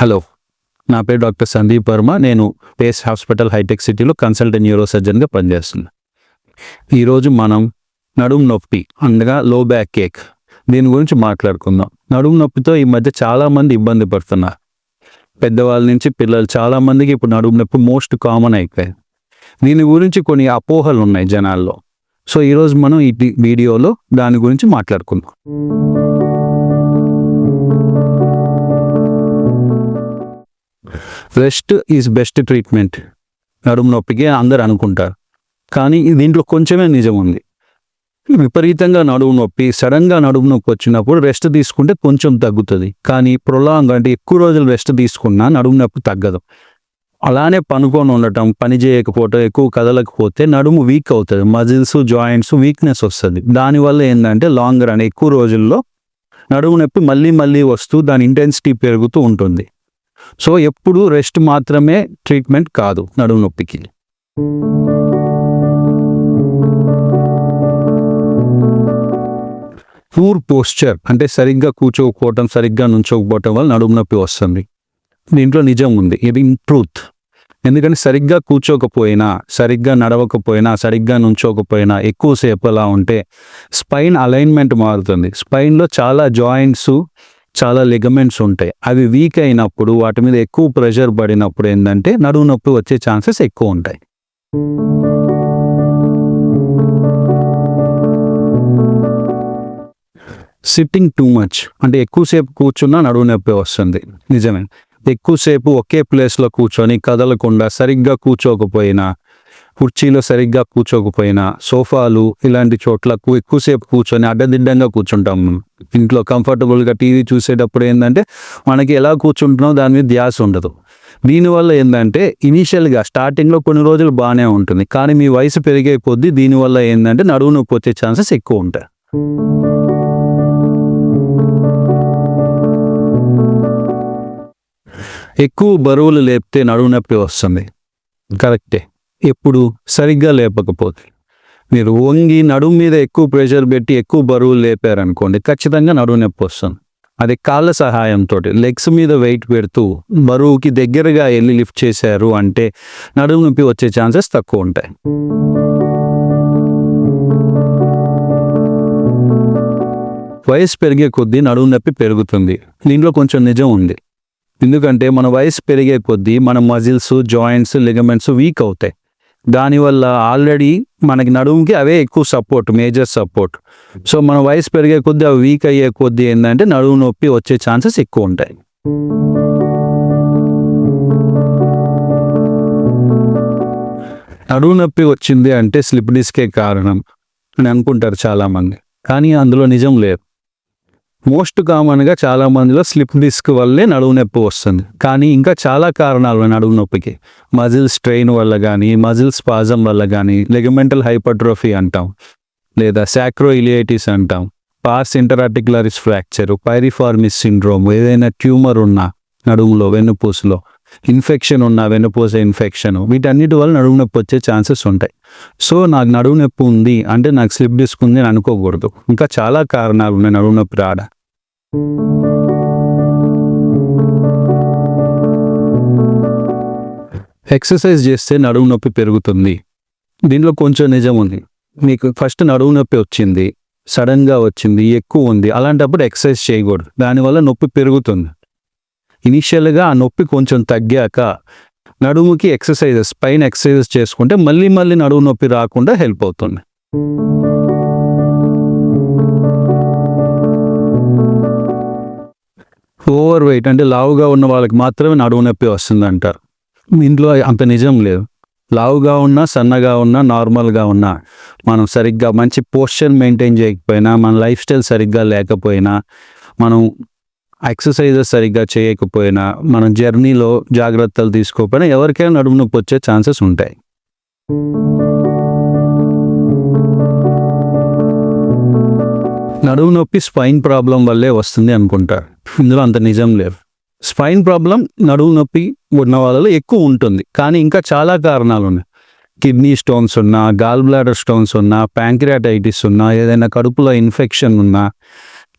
Hello నా పేరు doctor Sandeep Varma. నేను పేస్ హాస్పిటల్ హైటెక్ సిటీలో కన్సల్టెంట్ న్యూరో సర్జన్గా పనిచేస్తున్నా. ఈరోజు మనం నడుము నొప్పి అనగా లో బ్యాక్ కేక్ దీని గురించి మాట్లాడుకుందాం. నడుము నొప్పితో ఈ మధ్య చాలామంది ఇబ్బంది పడుతున్నారు. పెద్దవాళ్ళ నుంచి పిల్లలు చాలామందికి ఇప్పుడు నడుము నొప్పి మోస్ట్ కామన్ అయిపోయింది. దీని గురించి కొన్ని అపోహలు ఉన్నాయి జనాల్లో. సో ఈరోజు మనం ఈ వీడియోలో దాని గురించి మాట్లాడుకుందాం. రెస్ట్ ఈజ్ బెస్ట్ ట్రీట్మెంట్ నడుము నొప్పికి అందరు అనుకుంటారు. కానీ దీంట్లో కొంచెమే నిజం ఉంది. విపరీతంగా నడుము నొప్పి సడన్గా నడుము నొప్పి వచ్చినప్పుడు రెస్ట్ తీసుకుంటే కొంచెం తగ్గుతుంది. కానీ ప్రొలాంగ్ అంటే ఎక్కువ రోజులు రెస్ట్ తీసుకున్నా నడుము నొప్పి తగ్గదు. అలానే పనుకొని ఉండటం పని చేయకపోవటం ఎక్కువ కదలకపోతే నడుము వీక్ అవుతుంది. మజిల్స్ జాయింట్స్ వీక్నెస్ వస్తుంది. దానివల్ల ఏంటంటే లాంగ్ రన్ ఎక్కువ రోజుల్లో నడుము నొప్పి మళ్ళీ మళ్ళీ వస్తూ దాని ఇంటెన్సిటీ పెరుగుతూ ఉంటుంది. సో ఎప్పుడు రెస్ట్ మాత్రమే ట్రీట్మెంట్ కాదు నడుము నొప్పికి. పూర్ పోస్చర్ అంటే సరిగ్గా కూర్చోకపోవటం సరిగ్గా నుంచోకపోవటం వల్ల నడుము నొప్పి వస్తుంది. దీంట్లో నిజం ఉంది. ఇది ట్రూత్. ఎందుకంటే సరిగ్గా కూర్చోకపోయినా సరిగ్గా నడవకపోయినా సరిగ్గా నుంచోకపోయినా ఎక్కువసేపు అలా ఉంటే స్పైన్ అలైన్మెంట్ మారుతుంది. స్పైన్లో చాలా జాయింట్స్ చాలా లిగమెంట్స్ ఉంటాయి. అవి వీక్ అయినప్పుడు వాటి మీద ఎక్కువ ప్రెషర్ పడినప్పుడు ఏంటంటే నడుము నొప్పి వచ్చే ఛాన్సెస్ ఎక్కువ ఉంటాయి. సిట్టింగ్ టూ మచ్ అంటే ఎక్కువసేపు కూర్చున్నా నడువు నొప్పి వస్తుంది. నిజమే. ఎక్కువసేపు ఒకే ప్లేస్లో కూర్చొని కదలకుండా సరిగ్గా కూర్చోకపోయినా కుర్చీలో సరిగ్గా కూర్చోకపోయినా సోఫాలు ఇలాంటి చోట్లకు ఎక్కువసేపు కూర్చొని అడ్డదిడ్డంగా కూర్చుంటాం. మనం ఇంట్లో కంఫర్టబుల్గా టీవీ చూసేటప్పుడు ఏంటంటే మనకి ఎలా కూర్చుంటున్నాం దాని మీద ధ్యాస ఉండదు. దీనివల్ల ఏంటంటే ఇనీషియల్గా స్టార్టింగ్లో కొన్ని రోజులు బాగానే ఉంటుంది. కానీ మీ వయసు పెరిగే కొద్దీ దీనివల్ల ఏంటంటే నడువు నొప్పి వచ్చే ఛాన్సెస్ ఎక్కువ ఉంటాయి. ఎక్కువ బరువులు లేపితే నడువు నొప్పి వస్తుంది. కరెక్టే. ఎప్పుడు సరిగ్గా లేపకపోతే. మీరు వంగి నడుము మీద ఎక్కువ ప్రెషర్ పెట్టి ఎక్కువ బరువు లేపారనుకోండి ఖచ్చితంగా నడుము నొప్పి వస్తుంది. అది కాళ్ళ సహాయంతో లెగ్స్ మీద వెయిట్ పెడుతూ బరువుకి దగ్గరగా వెళ్ళి లిఫ్ట్ చేశారు అంటే నడుము నొప్పి వచ్చే ఛాన్సెస్ తక్కువ ఉంటాయి. వయసు పెరిగే కొద్దీ నడుము నొప్పి పెరుగుతుంది. దీంట్లో కొంచెం నిజం ఉంది. ఎందుకంటే మన వయసు పెరిగే కొద్దీ మన మజిల్స్ జాయింట్స్ లిగమెంట్స్ వీక్ అవుతాయి. దానివల్ల ఆల్రెడీ మనకి నడుముకి అవే ఎక్కువ సపోర్ట్ మేజర్ సపోర్ట్. సో మన వయసు పెరిగే కొద్దీ అవి వీక్ అయ్యే కొద్దీ ఏంటంటే నడుము నొప్పి వచ్చే ఛాన్సెస్ ఎక్కువ ఉంటాయి. నడుము నొప్పి వచ్చింది అంటే స్లిప్ డిస్కే కారణం అని అనుకుంటారు చాలామంది. కానీ అందులో నిజం లేదు. మోస్ట్ కామన్గా చాలా మందిలో స్లిప్ డిస్క్ వల్లే నడువు నొప్పి వస్తుంది. కానీ ఇంకా చాలా కారణాలు నడువు నొప్పికి. మజిల్ స్ట్రెయిన్ వల్ల కానీ మజిల్ స్పాజం వల్ల కానీ లెగమెంటల్ హైపర్ట్రోఫీ అంటాం. లేదా సాక్రో ఇలియైటిస్ అంటాం. Pars interarticularis fracture piriformis syndrome ఏదైనా ట్యూమర్ ఉన్నా నడుములో వెన్నుపూసులో ఇన్ఫెక్షన్ ఉన్న వెన్నుపూస ఇన్ఫెక్షన్ వీటన్నిటి వల్ల నడుము నొప్పి వచ్చే ఛాన్సెస్ ఉంటాయి. సో నాకు నడుము నొప్పి ఉంది అంటే నాకు స్లిప్ డిస్క్ ఉంది అని అనుకోకూడదు. ఇంకా చాలా కారణాలు ఉన్నాయి నడుము నొప్పి రాడ ఎక్సర్సైజ్ చేస్తే నడుము నొప్పి పెరుగుతుంది. దీనిలో కొంచెం నిజం ఉంది. మీకు ఫస్ట్ నడుము నొప్పి వచ్చింది. సడన్గా వచ్చింది ఎక్కువ ఉంది. అలాంటప్పుడు ఎక్సర్సైజ్ చేయకూడదు. దానివల్ల నొప్పి పెరుగుతుంది. ఇనిషియల్గా ఆ నొప్పి కొంచెం తగ్గాక నడుముకి ఎక్సర్సైజెస్ పైన ఎక్సర్సైజెస్ చేసుకుంటే మళ్ళీ మళ్ళీ నడుము నొప్పి రాకుండా హెల్ప్ అవుతుంది. ఓవర్ వెయిట్ అంటే లావుగా ఉన్న వాళ్ళకి మాత్రమే నడుము నొప్పి వస్తుందంటారు. ఇంట్లో అంత నిజం లేదు. లావుగా ఉన్నా సన్నగా ఉన్నా నార్మల్గా ఉన్నా మనం సరిగ్గా మంచి పోస్చర్ మెయింటైన్ చేయకపోయినా మన లైఫ్ స్టైల్ సరిగ్గా లేకపోయినా మనం ఎక్సర్సైజెస్ సరిగ్గా చేయకపోయినా మనం జర్నీలో జాగ్రత్తలు తీసుకోకపోయినా ఎవరికైనా నడుము నొప్పి వచ్చే ఛాన్సెస్ ఉంటాయి. నడుము నొప్పి స్పైన్ ప్రాబ్లం వల్లే వస్తుంది అనుకుంటారు ఇందులో అంత నిజం లేదు. స్పైన్ ప్రాబ్లం నడుము నొప్పి ఉన్న వాళ్ళలో ఎక్కువ ఉంటుంది. కానీ ఇంకా చాలా కారణాలు ఉన్నాయి. కిడ్నీ స్టోన్స్ ఉన్నా గాల్ బ్లాడర్ స్టోన్స్ ఉన్నా ప్యాంక్రియాటైటిస్ ఉన్నా ఏదైనా కడుపులో ఇన్ఫెక్షన్ ఉన్నా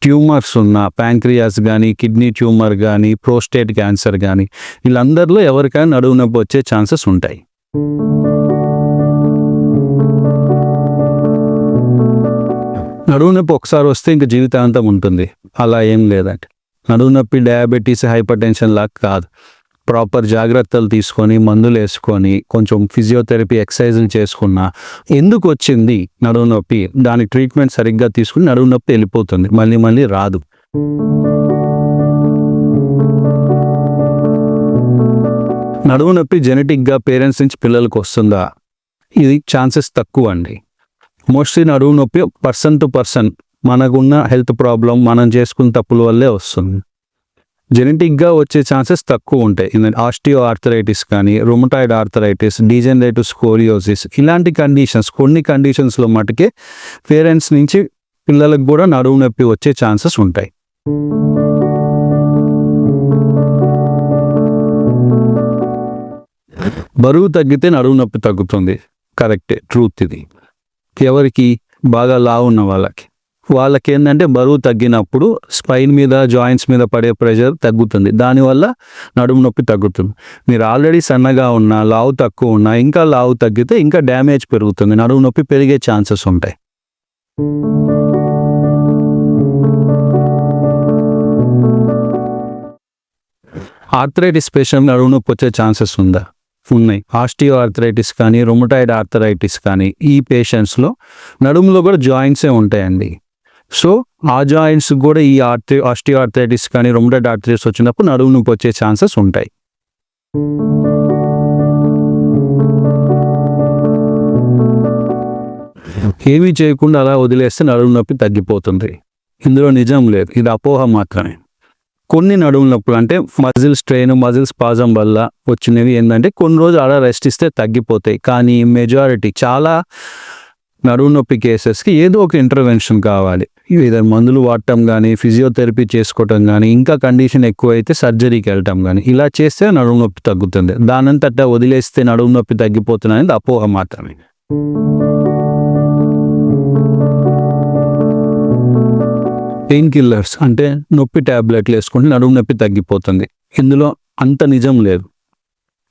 ట్యూమర్స్ ఉన్న ప్యాంక్రియాస్ కానీ కిడ్నీ ట్యూమర్ కానీ ప్రోస్టేట్ క్యాన్సర్ కానీ వీళ్ళందరిలో ఎవరికైనా నడువు నొప్పి వచ్చే ఛాన్సెస్ ఉంటాయి. నడువు నొప్పి ఒకసారి వస్తే ఇంకా జీవితాంతం ఉంటుంది. అలా ఏం లేదంటే నడువు నొప్పి డయాబెటీస్ హైపర్ టెన్షన్ లాగా కాదు. ప్రాపర్ జాగ్రత్తలు తీసుకొని మందులు వేసుకొని కొంచెం ఫిజియోథెరపీ ఎక్సర్సైజులు చేసుకున్నా ఎందుకు వచ్చింది నడువు నొప్పి? దాని ట్రీట్మెంట్ సరిగ్గా తీసుకుని నడువు నొప్పి వెళ్ళిపోతుంది. మళ్ళీ మళ్ళీ రాదు. నడువు నొప్పి జెనెటిక్గా పేరెంట్స్ నుంచి పిల్లలకు వస్తుందా? ఇది ఛాన్సెస్ తక్కువ అండి. మోస్ట్లీ నడువు నొప్పి పర్సన్ టు పర్సన్ మనకున్న హెల్త్ ప్రాబ్లం మనం చేసుకున్న తప్పుల వల్లే వస్తుంది. జెనెటిక్గా వచ్చే ఛాన్సెస్ తక్కువ ఉంటాయి. ఆస్టియో ఆర్థరైటిస్ కానీ రొమటాయిడ్ ఆర్థరైటిస్ డీజెనరేటివ్ స్కోరియోసిస్ ఇలాంటి కండిషన్స్ కొన్ని కండిషన్స్లో మటుకే పేరెంట్స్ నుంచి పిల్లలకు కూడా నడువు నొప్పి వచ్చే ఛాన్సెస్ ఉంటాయి. బరువు తగ్గితే నడువు నొప్పి తగ్గుతుంది. కరెక్టే ట్రూత్ ఇది. ఎవరికి? బాగా లావు ఉన్న వాళ్ళకి. వాళ్ళకి ఏంటంటే బరువు తగ్గినప్పుడు స్పైన్ మీద జాయింట్స్ మీద పడే ప్రెషర్ తగ్గుతుంది. దానివల్ల నడుము నొప్పి తగ్గుతుంది. మీరు ఆల్రెడీ సన్నగా ఉన్నా లావు తక్కువ ఉన్నా ఇంకా లావు తగ్గితే ఇంకా డ్యామేజ్ పెరుగుతుంది. నడుము నొప్పి పెరిగే ఛాన్సెస్ ఉంటాయి. ఆర్థరైటిస్ పేషెంట్ నడుము నొప్పి వచ్చే ఛాన్సెస్ ఉందా? ఉన్నాయి. ఆస్టియో ఆర్థరైటిస్ కానీ రొమటాయిడ్ ఆర్థరైటిస్ కానీ ఈ పేషెంట్స్లో నడుములో కూడా జాయింట్సే ఉంటాయండి. సో ఆ జాయింట్స్ కూడా ఈ ఆర్థి ఆస్టియో ఆర్థరైటిస్ కానీ రొమటాయిడ్ ఆర్థరైటిస్ వచ్చినప్పుడు నడుము నొప్పి వచ్చే ఛాన్సెస్ ఉంటాయి. ఏమీ చేయకుండా అలా వదిలేస్తే నడుము నొప్పి తగ్గిపోతుంది. ఇందులో నిజం లేదు. ఇది అపోహ మాత్రమే. కొన్ని నడుము నొప్పులు అంటే మజిల్ స్ట్రెయిన్ మజిల్ స్పాజం వల్ల వచ్చినవి ఏంటంటే కొన్ని రోజులు అలా రెస్ట్ ఇస్తే తగ్గిపోతాయి. కానీ మెజారిటీ చాలా నడుము నొప్పి కేసెస్కి ఏదో ఒక ఇంటర్వెన్షన్ కావాలి. ఏదైనా మందులు వాడటం కానీ ఫిజియోథెరపీ చేసుకోవటం కానీ ఇంకా కండిషన్ ఎక్కువైతే సర్జరీకి వెళ్ళటం కానీ ఇలా చేస్తే నడుము నొప్పి తగ్గుతుంది. దానంతట వదిలేస్తే నడుము నొప్పి తగ్గిపోతుంది అనేది అపోహ మాత్రమే. పెయిన్ కిల్లర్స్ అంటే నొప్పి ట్యాబ్లెట్లు వేసుకుంటే నడుము నొప్పి తగ్గిపోతుంది ఇందులో అంత నిజం లేదు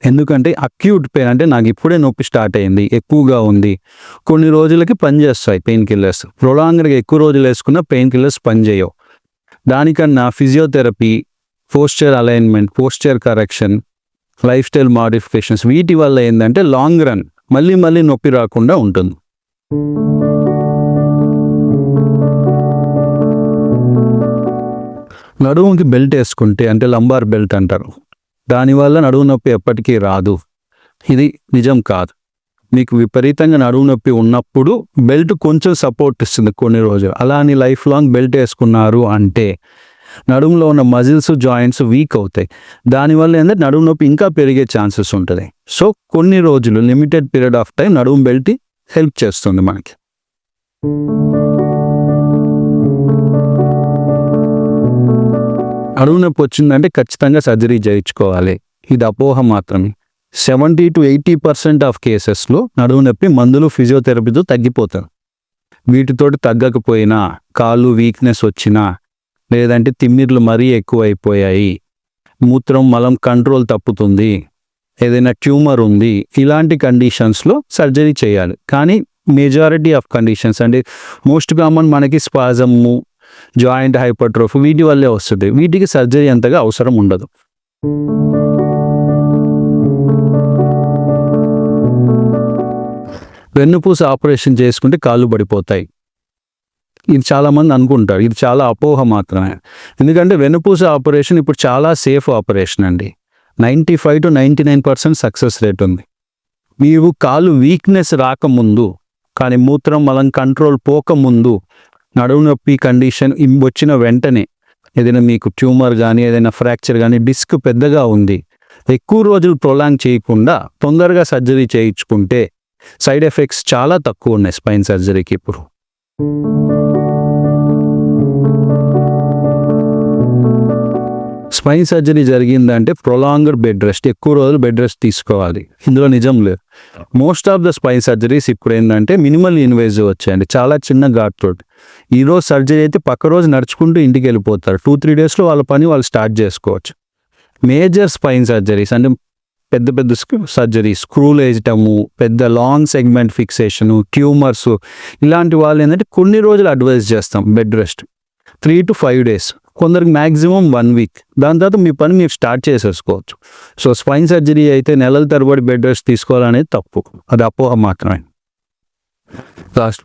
ఎందుకంటే అక్యూట్ పెయిన్ అంటే నాకు ఇప్పుడే నొప్పి స్టార్ట్ అయింది ఎక్కువగా ఉంది. కొన్ని రోజులకి పనిచేస్తాయి పెయిన్ కిల్లర్స్ ప్రొలాంగర్గా ఎక్కువ రోజులు వేసుకున్న పెయిన్ కిల్లర్స్ పనిచేయవు దానికన్నా physiotherapy posture alignment posture correction lifestyle modifications వీటి వల్ల ఏంటంటే లాంగ్ రన్ మళ్ళీ మళ్ళీ నొప్పి రాకుండా ఉంటుంది. నడుముకి బెల్ట్ వేసుకుంటే అంటే లంబార్ బెల్ట్ అంటారు. దానివల్ల నడుము నొప్పి ఎప్పటికీ రాదు. ఇది నిజం కాదు. మీకు విపరీతంగా నడుము నొప్పి ఉన్నప్పుడు బెల్ట్ కొంచెం సపోర్ట్ ఇస్తుంది కొన్ని రోజులు. అలా అని లైఫ్ లాంగ్ బెల్ట్ వేసుకున్నారు అంటే నడుములో ఉన్న మజిల్స్ జాయింట్స్ వీక్ అవుతాయి. దానివల్ల ఏంటంటే నడుము నొప్పి ఇంకా పెరిగే ఛాన్సెస్ ఉంటుంది. సో కొన్ని రోజులు లిమిటెడ్ పీరియడ్ ఆఫ్ టైం నడుము బెల్ట్ హెల్ప్ చేస్తుంది మనకి. నడుము నొప్పి వచ్చిందంటే ఖచ్చితంగా సర్జరీ చేయించుకోవాలి. ఇది అపోహ మాత్రమే. Seventy to eighty percent of కేసెస్లో నడువు నొప్పి మందులు ఫిజియోథెరపీతో తగ్గిపోతారు వీటితోటి తగ్గకపోయినా కాళ్ళు వీక్నెస్ వచ్చినా లేదంటే తిమ్మిర్లు మరీ ఎక్కువైపోయాయి మూత్రం మలం కంట్రోల్ తప్పుతుంది ఏదైనా ట్యూమర్ ఉంది ఇలాంటి కండిషన్స్లో సర్జరీ చేయాలి. కానీ మెజారిటీ ఆఫ్ కండిషన్స్ అంటే మోస్ట్ కామన్ మనకి స్పాజము జాయింట్ హైపర్ట్రోఫీ వీటి వల్లే వస్తుంది. వీటికి సర్జరీ అంతగా అవసరం ఉండదు. వెన్నుపూస ఆపరేషన్ చేసుకుంటే కాళ్ళు పడిపోతాయి. ఇది చాలామంది అనుకుంటారు. ఇది చాలా అపోహ మాత్రమే. ఎందుకంటే వెన్నుపూస ఆపరేషన్ ఇప్పుడు చాలా సేఫ్ ఆపరేషన్ అండి. Ninety five to ninety nine percent success rate ఉంది. మీరు కాలు వీక్నెస్ రాకముందు కానీ మూత్రం మలం కంట్రోల్ పోకముందు నడుము నొప్పి కండిషన్ వచ్చిన వెంటనే ఏదైనా మీకు ట్యూమర్ కానీ ఏదైనా ఫ్రాక్చర్ కానీ డిస్క్ పెద్దగా ఉంది ఎక్కువ రోజులు ప్రొలాంగ్ చేయకుండా తొందరగా సర్జరీ చేయించుకుంటే సైడ్ ఎఫెక్ట్స్ చాలా తక్కువ ఉన్నాయి స్పైన్ సర్జరీకి ఇప్పుడు. స్పైన్ సర్జరీ జరిగిందంటే ప్రొలాంగ్డ్ బెడ్ రెస్ట్ ఎక్కువ రోజులు బెడ్ రెస్ట్ తీసుకోవాలి. ఇందులో నిజం లేదు. Most of the spine surgeries ఇప్పుడు ఏంటంటే మినిమల్ ఇన్వేజివ్ వచ్చాయండి. చాలా చిన్న ఘాట్ తోటి. ఈరోజు సర్జరీ అయితే పక్క రోజు నడుచుకుంటూ ఇంటికి వెళ్ళిపోతారు. టూ త్రీ డేస్లో వాళ్ళ పని వాళ్ళు స్టార్ట్ చేసుకోవచ్చు. మేజర్ స్పైన్ సర్జరీస్ అంటే పెద్ద పెద్ద సర్జరీ స్క్రూలు వేయటము పెద్ద లాంగ్ సెగ్మెంట్ ఫిక్సేషను ట్యూమర్స్ ఇలాంటి వాళ్ళు ఏంటంటే కొన్ని రోజులు అడ్వైస్ చేస్తాం bed rest. Three to five days. కొందరికి మ్యాక్సిమం వన్ వీక్ దాని తర్వాత మీ పని మీరు స్టార్ట్ చేసేసుకోవచ్చు. సో స్పైన్ సర్జరీ అయితే నెలల తరబడి బెడ్ రెస్ట్ తీసుకోవాలనేది తప్పు. అది అపోహ మాత్రమే. లాస్ట్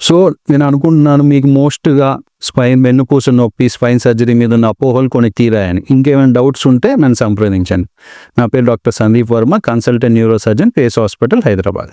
సో నేను అనుకుంటున్నాను మీకు మోస్ట్గా స్పైన్ వెన్నుపూస నొప్పి స్పైన్ సర్జరీ మీద ఉన్న అపోహలు కొన్ని తీరాయని. ఇంకేమైనా డౌట్స్ ఉంటే నన్ను సంప్రదించండి. నా పేరు doctor Sandeep Varma consultant neuro surgeon Pace hospital Hyderabad